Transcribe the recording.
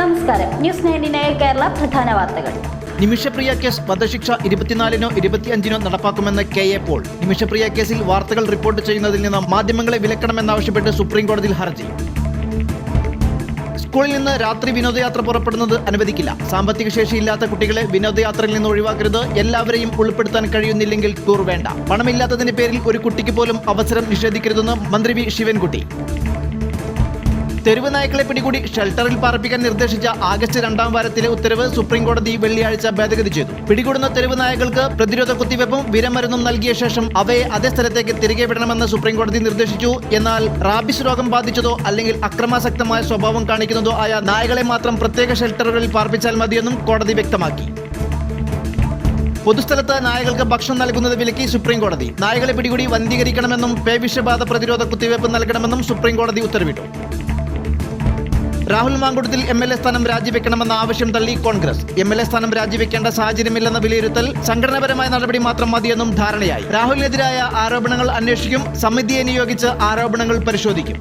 നമസ്കാരം. ന്യൂസ് കേരള പ്രധാന വാർത്തകൾ. നിമിഷപ്രിയ കേസ് വധശിക്ഷ ഇരുപത്തിനാലിനോ ഇരുപത്തിയഞ്ചിനോ നടപ്പാക്കുമെന്ന് കെ എ പോൾ. നിമിഷപ്രിയ കേസിൽ വാർത്തകൾ റിപ്പോർട്ട് ചെയ്യുന്നതിൽ നിന്ന് മാധ്യമങ്ങളെ വിലക്കണമെന്നാവശ്യപ്പെട്ട് സുപ്രീംകോടതിയിൽ ഹർജി. സ്കൂളിൽ നിന്ന് രാത്രി വിനോദയാത്ര പുറപ്പെടുന്നത് അനുവദിക്കില്ല. സാമ്പത്തിക ശേഷിയില്ലാത്ത കുട്ടികളെ വിനോദയാത്രയിൽ നിന്ന് ഒഴിവാക്കരുത്. എല്ലാവരെയും ഉൾപ്പെടുത്താൻ കഴിയുന്നില്ലെങ്കിൽ ടൂർ വേണ്ട. പണമില്ലാത്തതിന്റെ പേരിൽ ഒരു കുട്ടിക്ക് പോലും അവസരം നിഷേധിക്കരുതെന്ന് മന്ത്രി വി ശിവൻകുട്ടി. തെരുവ് നായ്ക്കളെ പിടികൂടി ഷെൽട്ടറിൽ പാർപ്പിക്കാൻ നിർദ്ദേശിച്ച ആഗസ്റ്റ് രണ്ടാം വാരത്തിലെ ഉത്തരവ് സുപ്രീം കോടതി വെള്ളിയാഴ്ച ഭേദഗതി ചെയ്തു. പിടികൂടുന്ന തെരുവ് നായകൾക്ക് പ്രതിരോധ കുത്തിവെപ്പും വിരമരുന്നും നൽകിയ ശേഷം അവയെ അതേ സ്ഥലത്തേക്ക് തിരികെ വിടണമെന്ന് സുപ്രീം കോടതി നിർദ്ദേശിച്ചു. എന്നാൽ റാബിസ് രോഗം ബാധിച്ചതോ അല്ലെങ്കിൽ അക്രമാസക്തമായ സ്വഭാവം കാണിക്കുന്നതോ ആയ നായകളെ മാത്രം പ്രത്യേക ഷെൽട്ടറുകളിൽ പാർപ്പിച്ചാൽ മതിയെന്നും കോടതി വ്യക്തമാക്കി. പൊതുസ്ഥലത്ത് നായകൾക്ക് ഭക്ഷണം നൽകുന്നത് വിലക്കി സുപ്രീം കോടതി നായകളെ പിടികൂടി വന്ധീകരിക്കണമെന്നും പേവിഷബാധ പ്രതിരോധ കുത്തിവയ്പ് നൽകണമെന്നും സുപ്രീം കോടതി ഉത്തരവിട്ടു. Rahul Mamkootathil M L A സ്ഥാനം രാജിവെക്കണമെന്ന ആവശ്യം തള്ളി കോൺഗ്രസ്. എം എൽ എ സ്ഥാനം രാജിവെക്കേണ്ട സാഹചര്യമില്ലെന്ന വിലയിരുത്തൽ സംഘടനാപരമായ നടപടി മാത്രം മതിയെന്നും ധാരണയായി. രാഹുലിനെതിരായ ആരോപണങ്ങൾ അന്വേഷിക്കും സമിതിയെ നിയോഗിച്ച് ആരോപണങ്ങൾ പരിശോധിക്കും.